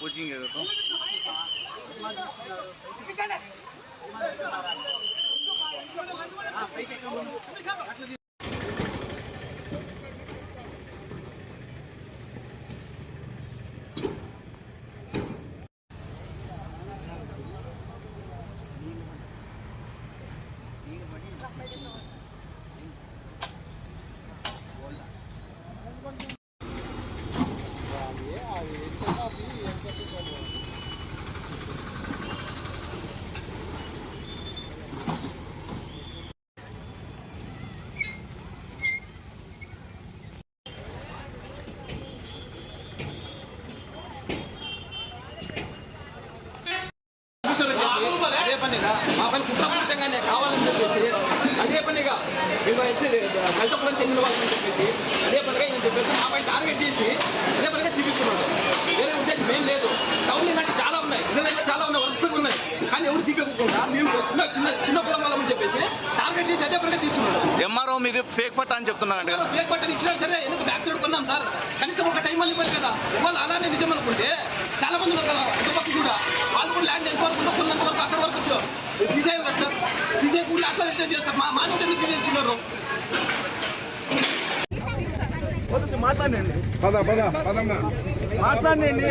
Coaching है तो हाँ పనిగా మా పని కుట్రపూరితంగానే కావాలని చెప్పేసి అదే పనిగా మేము వచ్చి కలితపురం చెందిన వాళ్ళని చెప్పేసి అదే పనిగా ఈయన చెప్పేసి మా పైన టార్గెట్ చేసి అదే పనిగా తీపిస్తున్నాడు వేరే ఉద్దేశం ఏం లేదు. టౌన్ ఇలాంటి చాలా ఉన్నాయి. ఇళ్ళ చాలా ఉన్నాయి. వరుసగా ఉన్నాయి. కానీ ఎవరు తీపించకుండా మేము చిన్న చిన్న చిన్న కులం వాళ్ళమని చెప్పేసి టార్గెట్ చేసి అదే పనిగా తీసుకున్నాడు ఎంఆర్ఓ మీరు ఫేక్ పట్ట అని చెప్తున్నారంట కదా. బ్రేక్ బట్టలు ఇచ్చినా సరే ఎందుకు బ్యాక్ సైడ్ కొన్నాం సార్? కనీసం ఒక టైం వెళ్ళిపోయి కదా. ఇవాళ అలానే నిజం అనుకుంటే చాలా మంది ఉన్నారు కదా ఇటు పక్క కూడా. వాళ్ళు కూడా ల్యాండ్ ఎంత వరకు కొన్నంత వరకు అక్కడ వరకు వచ్చారు. తీసేయాలి కదా సార్? తీసేయకుండా అట్లా రిటర్న్ చేస్తారు? మా మానవుడు ఎందుకు తీసేస్తున్నారు పద పద పదమ్మా. మాట్లాడండి.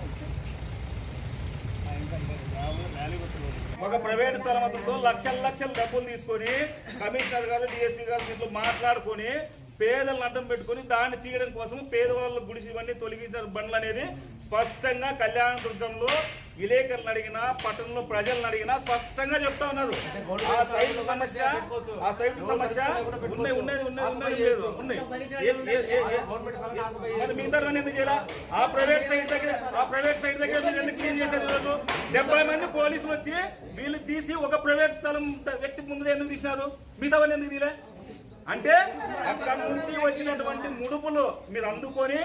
ఒక ప్రైవేట్ స్థలమతులతో లక్షల లక్షల డబ్బులు తీసుకొని కమిషనర్ గారు డిఎస్పీ గారు దీంట్లో మాట్లాడుకొని పేదలను అడ్డం పెట్టుకొని దాన్ని తీయడం కోసం పేదవాళ్ళ గుడిసి ఇవన్నీ తొలగించారు. బండ్లు అనేది స్పష్టంగా కళ్యాణ దుర్గంలో విలేకరులను అడిగినా పట్టణంలో ప్రజలను అడిగినా స్పష్టంగా చెప్తా ఉన్నారు. ఆ సైట్ సమస్య ఆ సైట్ సమస్య ఉన్నాయి ఉన్నది ఉన్నది ఉన్నది లేదు. ఉన్నాయి మీ ఇద్దరు ఎందుకు చేయాలా? ఆ ప్రైవేట్ సైట్ దగ్గర ఆ ప్రైవేట్ సైట్ దగ్గర మీరు ఎందుకు క్లీన్ చేశారు ఈరోజు? డెబ్బై మంది పోలీసులు వచ్చి వీళ్ళు తీసి ఒక ప్రైవేట్ స్థలం వ్యక్తి ముందు ఎందుకు తీసినారు? మిగతా ఎందుకు తీలే అంటే అక్కడ నుంచి వచ్చినటువంటి ముడుపులు మీరు అందుకొని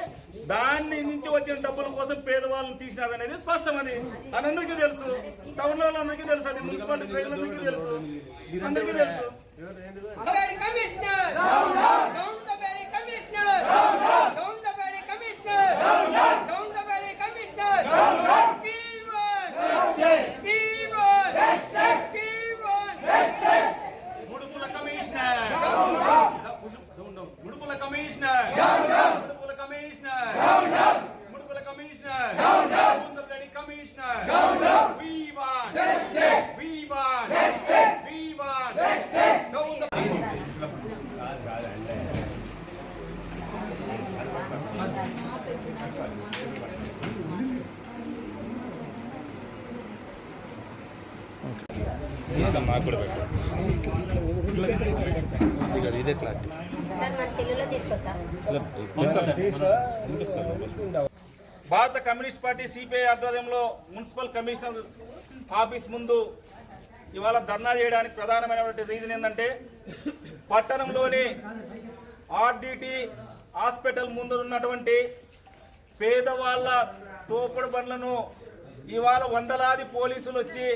దాన్ని నుంచి వచ్చిన డబ్బుల కోసం పేదవాళ్ళని తీసినారు అనేది స్పష్టం అది అది అందరికీ తెలుసు? టౌన్ వాళ్ళందరికీ తెలుసు అది మున్సిపాలిటీ ప్రజలందరికీ తెలుసు. అందరికీ తెలుసు. భారత కమ్యూనిస్ట్ పార్టీ సిపిఐ ఆధ్వర్యంలో మున్సిపల్ కమిషనర్ ఆఫీస్ ముందు ఇవాళ ధర్నా చేయడానికి ప్రధానమైనటువంటి రీజన్ ఏంటంటే పట్టణంలోని ఆర్డిటి హాస్పిటల్ ముందు ఉన్నటువంటి పేదవాళ్ళ తోపుడు బండ్లను ఇవాళ వందలాది పోలీసులు వచ్చి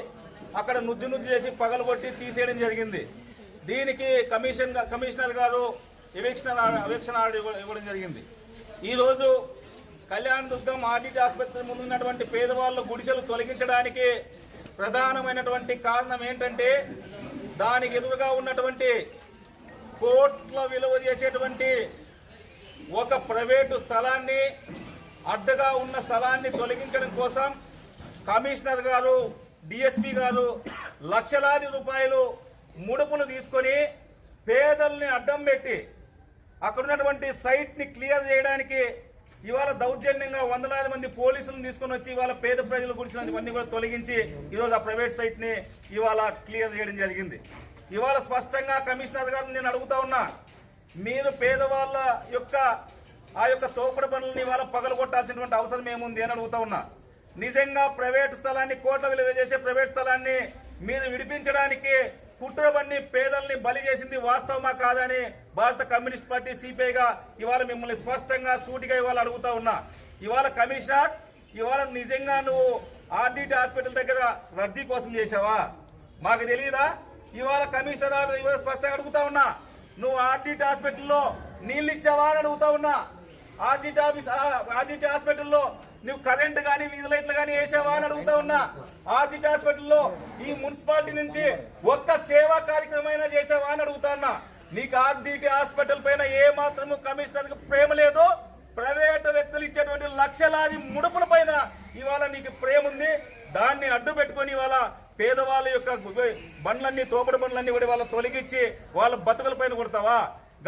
అక్కడ నుజ్జు నుజ్జు చేసి పగలగొట్టి తీసేయడం జరిగింది. దీనికి commission commissioner garu eviction eviction order ఇవ్వడం జరిగింది. ఈరోజు కళ్యాణ దుర్గం ఆర్టీటీ ఆసుపత్రి ముందు ఉన్నటువంటి పేదవాళ్ళ గుడిసెలు తొలగించడానికి ప్రధానమైనటువంటి కారణం ఏంటంటే దానికి ఎదురుగా ఉన్నటువంటి కోట్ల విలువ చేసేటువంటి ఒక ప్రైవేటు స్థలాన్ని అడ్డగా ఉన్న స్థలాన్ని తొలగించడం కోసం కమిషనర్ గారు డిఎస్పి గారు లక్షలాది రూపాయలు ముడుపులు తీసుకొని పేదల్ని అడ్డం పెట్టి అక్కడ ఉన్నటువంటి సైట్ని క్లియర్ చేయడానికి ఇవాళ దౌర్జన్యంగా వందలాది మంది పోలీసులను తీసుకొని వచ్చి ఇవాళ పేద ప్రజలు గుడిసినవన్నీ కూడా తొలగించి ఈరోజు ఆ ప్రైవేట్ సైట్ని ఇవాళ క్లియర్ చేయడం జరిగింది. ఇవాళ స్పష్టంగా కమిషనర్ గారిని నేను అడుగుతా ఉన్నా మీరు పేదవాళ్ళ యొక్క ఆ యొక్క తోపుడు పనులను ఇవాళ పగలగొట్టాల్సినటువంటి అవసరం ఏముంది అని అడుగుతా ఉన్నా. నిజంగా ప్రైవేట్ స్థలాన్ని కోట్ల విలువ చేసే ప్రైవేట్ స్థలాన్ని మీరు విడిపించడానికి కుట్రబన్ని పేదల్ని బలి చేసింది వాస్తవమా కాదని భారత కమ్యూనిస్ట్ పార్టీ సిపిఐగా ఇవాళ మిమ్మల్ని స్పష్టంగా సూటిగా ఇవాళ అడుగుతా ఉన్నా. ఇవాళ కమిషనర్ ఇవాళ నిజంగా నువ్వు ఆర్డిటి హాస్పిటల్ దగ్గర రద్దీ కోసం చేశావా? మాకు తెలియదా ఇవాళ కమిషనర్ ఇవాళ స్పష్టంగా అడుగుతా ఉన్నా. నువ్వు ఆర్డిటి హాస్పిటల్లో నీళ్ళు ఇచ్చావా అని అడుగుతా ఉన్నా. ఆర్డిట్ ఆఫీస్ ఆర్డిట్ హాస్పిటల్లో నువ్వు కరెంట్ కానీ వీధి లైట్లు కానీ వేసావా అని అడుగుతా ఉన్నా. ఆర్డిట్ హాస్పిటల్లో ఈ మున్సిపాలిటీ నుంచి ఒక్క సేవా కార్యక్రమం చేసావా అని అడుగుతా ఉన్నా. నీకు ఆర్డిటి హాస్పిటల్ పైన ఏ మాత్రము కమిషనర్ ప్రేమ లేదు. ప్రైవేట్ వ్యక్తులు ఇచ్చేటువంటి లక్షలాది ముడుపుల పైన ఇవాళ నీకు ప్రేమ ఉంది. దాన్ని అడ్డు పెట్టుకొని ఇవాళ పేదవాళ్ళ యొక్క బండ్లన్నీ తోపడి బండ్లన్నీ కూడా వాళ్ళ తొలగించి వాళ్ళ బతుకుల పైన కొడతావా?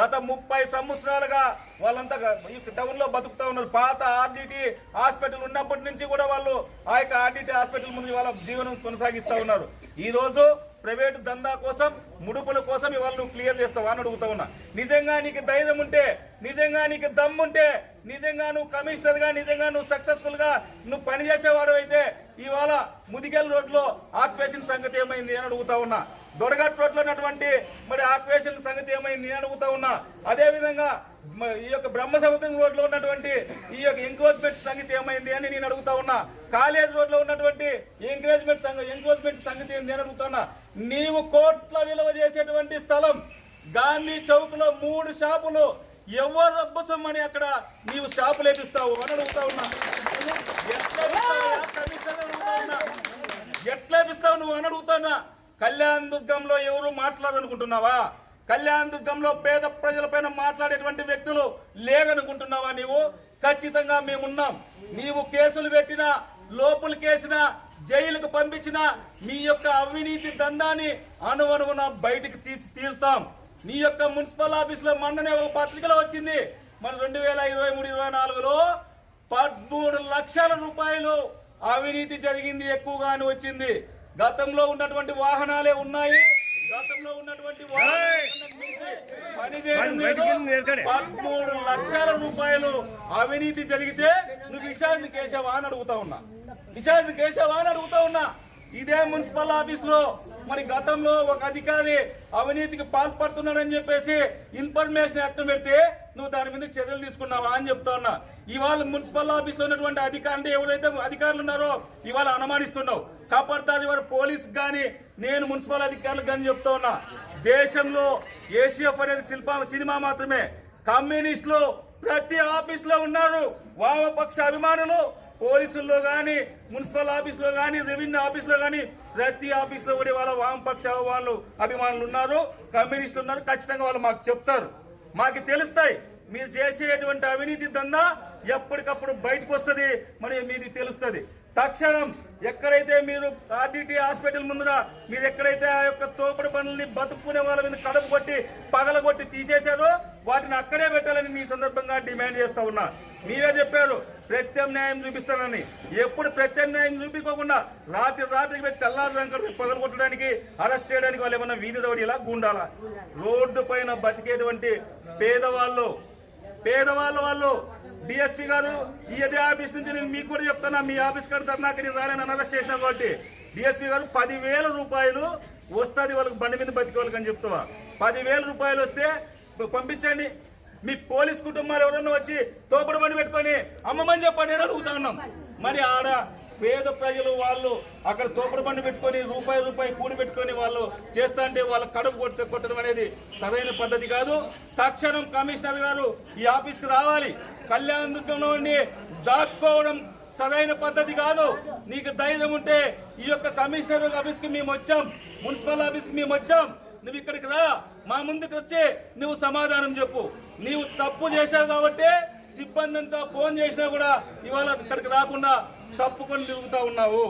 గత ముప్పై సంవత్సరాలుగా వాళ్ళంతా ఈ టౌన్లో బతుకుతా ఉన్నారు. పాత ఆర్డిటి హాస్పిటల్ ఉన్నప్పటి నుంచి కూడా వాళ్ళు ఆ యొక్క ఆర్డిటి హాస్పిటల్ ముందు వాళ్ళ జీవనం కొనసాగిస్తూ ఉన్నారు. ఈరోజు ప్రైవేట్ దందా కోసం ముడుపుల కోసం ఇవాళ నువ్వు క్లియర్ చేస్తావు అని అడుగుతా ఉన్నా. నిజంగా నీకు ధైర్యం ఉంటే నిజంగా నీకు దమ్ముంటే నిజంగా నువ్వు కమిషనర్గా నిజంగా నువ్వు సక్సెస్ఫుల్గా నువ్వు పనిచేసేవాడు అయితే ఇవాళ ముదిగల్ రోడ్లో ఆక్యుపేషన్ సంగతి ఏమైంది అని అడుగుతా ఉన్నా. దొడగట్ రోడ్లో ఉన్నటువంటి మరి ఆక్యుపేషన్ సంగతి ఏమైంది నేను అడుగుతా ఉన్నా. అదే విధంగా ఈ యొక్క బ్రహ్మ సముద్రం రోడ్లో ఉన్నటువంటి ఈ యొక్క ఎంక్రోచ్మెంట్ సంగతి ఏమైంది అని నేను అడుగుతా ఉన్నా. కాలేజ్ రోడ్లో ఉన్నటువంటి ఎంకరేజ్మెంట్ సంగ ఎంక్రోచ్మెంట్ సంగతి ఏంది అని అడుగుతా ఉన్నా. నీవు కోట్ల విలువ చేసేటువంటి స్థలం గాంధీ చౌక్లో మూడు షాపులు ఎవరు అబ్బసం అని అక్కడ నీవు షాపులు వేపిస్తావు అని అడుగుతా ఉన్నా. ఎట్లా కమిషనర్ ఎట్లా ఇస్తావు నువ్వు అని అడుగుతున్నా కళ్యాణ్ దుర్గంలో ఎవరు మాట్లాడనుకుంటున్నావా కళ్యాణ దుర్గంలో పేద ప్రజలపైన మాట్లాడేటువంటి వ్యక్తులు లేరనుకుంటున్నావా నీవు? ఖచ్చితంగా మేమున్నాం. నీవు కేసులు పెట్టినా లోపులు కేసినా జైలుకు పంపించిన మీ యొక్క అవినీతి దందాన్ని అనువనువున బయటికి తీసి తీరుతాం. నీ యొక్క మున్సిపల్ ఆఫీస్లో మొన్ననే ఒక పత్రికలో వచ్చింది. మన రెండు వేల ఇరవై మూడు ఇరవై నాలుగులో పదమూడు లక్షల రూపాయలు అవినీతి జరిగింది ఎక్కువగానే వచ్చింది. గతంలో ఉన్నటువంటి వాహనాలే ఉన్నాయి. గతంలో ఉన్నటువంటి. పదమూడు లక్షల రూపాయలు అవినీతి జరిగితే నువ్వు విచారణ కేసావా అని అడుగుతా ఉన్నా. విచారణ కేసావా అని అడుగుతా ఉన్నా. ఇదే మున్సిపల్ ఆఫీస్లో మరి గతంలో ఒక అధికారి అవినీతికి పాల్పడుతున్నాడని చెప్పేసి ఇన్ఫర్మేషన్ యాక్ట్ పెడితే నువ్వు దాని మీద చర్యలు తీసుకున్నావా అని చెప్తా ఉన్నా. ఇవాళ మున్సిపల్ ఆఫీస్లో ఉన్నటువంటి అధికారులు ఎవరైతే అధికారులు ఉన్నారో ఇవాళ అనుమానిస్తున్నావు. కాపాడుతారు ఇవాళ పోలీస్ కానీ నేను మున్సిపల్ అధికారులకు కానీ చెప్తా ఉన్నా. దేశంలో ఏసీఎఫ్ అనేది శిల్ప సినిమా మాత్రమే. కమ్యూనిస్టులు ప్రతి ఆఫీస్లో ఉన్నారు. వామపక్ష అభిమానులు పోలీసుల్లో కానీ మున్సిపల్ ఆఫీస్లో కానీ రెవెన్యూ ఆఫీస్లో కానీ ప్రతి ఆఫీస్లో కూడా వాళ్ళ వామపక్ష వాళ్ళు అభిమానులు ఉన్నారు. కమ్యూనిస్టులు ఉన్నారు. ఖచ్చితంగా వాళ్ళు మాకు చెప్తారు. మాకు తెలుస్తాయి. మీరు చేసేటువంటి అవినీతి దందా ఎప్పటికప్పుడు బయటకు వస్తుంది. మరి మీది తెలుస్తుంది. తక్షణం ఎక్కడైతే మీరు ఆర్డిటి హాస్పిటల్ ముందున మీరు ఎక్కడైతే ఆ యొక్క తోపుడు పనుల్ని బతుకునే వాళ్ళ మీద కడుపు కొట్టి పగలగొట్టి తీసేశారో వాటిని అక్కడే పెట్టాలని మీ సందర్భంగా డిమాండ్ చేస్తా ఉన్నా. మీరే చెప్పారు. ప్రత్యామ్నాయం చూపిస్తానని. ఎప్పుడు ప్రత్యామ్నాయం చూపించకుండా రాత్రి రాత్రికి తెల్లారు తెల్లారి పగలగొట్టడానికి అరెస్ట్ చేయడానికి వాళ్ళు ఏమన్నా వీధి దవడి ఇలా గుండాలా? రోడ్డు పైన బతికేటువంటి పేదవాళ్ళు పేదవాళ్ళ వాళ్ళు డిఎస్పీ గారు ఈ అదే ఆఫీస్ నుంచి నేను మీకు కూడా చెప్తాను మీ ఆఫీస్ గారు నాకు నేను రాలేని అరెస్ట్ చేసిన కాబట్టి. డిఎస్పీ గారు పదివేల రూపాయలు వస్తుంది వాళ్ళకి బండి మీద బతికే వాళ్ళకి అని చెప్తావా? పదివేల రూపాయలు వస్తే పంపించండి. మీ పోలీస్ కుటుంబాలు ఎవరన్నా వచ్చి తోపుడు బండి పెట్టుకొని అమ్మమని చెప్పండి అని అడుగుతా ఉన్నాం. మరి ఆడ పేద ప్రజలు వాళ్ళు అక్కడ తోపుడు బండి పెట్టుకొని రూపాయి రూపాయి కూడి పెట్టుకొని వాళ్ళు చేస్తా అంటే వాళ్ళ కడుపు కొట్ట కొట్టడం అనేది సరైన పద్ధతి కాదు. తక్షణం కమిషనర్ గారు ఈ ఆఫీస్కి రావాలి. కళ్యాణ దుర్గంలో ఉండి దాక్కోవడం సరైన పద్ధతి కాదు. నీకు ధైర్యం ఉంటే ఈ యొక్క కమిషనర్ ఆఫీస్కి మేము వచ్చాం. మున్సిపల్ ఆఫీస్కి మేము వచ్చాం. నువ్వు ఇక్కడికి రా మా ముందుకు వచ్చి నువ్వు సమాధానం చెప్పు. నీవు తప్పు చేశావు కాబట్టి సిబ్బంది అంతా ఫోన్ చేసినా కూడా ఇవాళ ఇక్కడికి రాకుండా తప్పుకొని తిరుగుతా ఉన్నావు.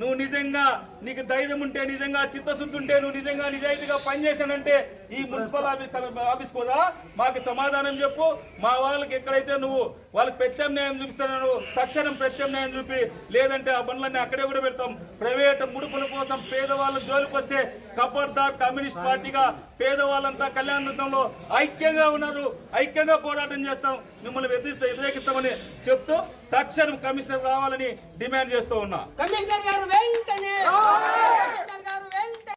నువ్వు నిజంగా నీకు ధైర్యం ఉంటే నిజంగా చిత్తశుద్ధి ఉంటే నువ్వు నిజంగా నిజాయితీగా పనిచేశానంటే ఈ మున్సిపల్ ఆఫీస్ ఆఫీస్ కూడా మాకు సమాధానం చెప్పు. మా వాళ్ళకి ఎక్కడైతే నువ్వు వాళ్ళకి ప్రత్యామ్నాయం చూపిస్తాను తక్షణం ప్రత్యామ్నాయం చూపి లేదంటే ఆ పనులన్నీ అక్కడే కూడా పెడతాం. ప్రైవేట్ ముడుపుల కోసం పేదవాళ్ళ జోలికి వస్తే ఖబర్దార్ కమ్యూనిస్ట్ పార్టీగా పేదవాళ్ళంతా కళ్యాణంలో ఐక్యంగా ఉన్నారు. ఐక్యంగా పోరాటం చేస్తాం. మిమ్మల్ని వ్యతిరేకిస్తా వ్యతిరేకిస్తామని చెప్తూ తక్షణం కమిషనర్ కావాలని డిమాండ్ చేస్తూ ఉన్నా. కమిషనర్ గారు వెంటనే గారు వెంటనే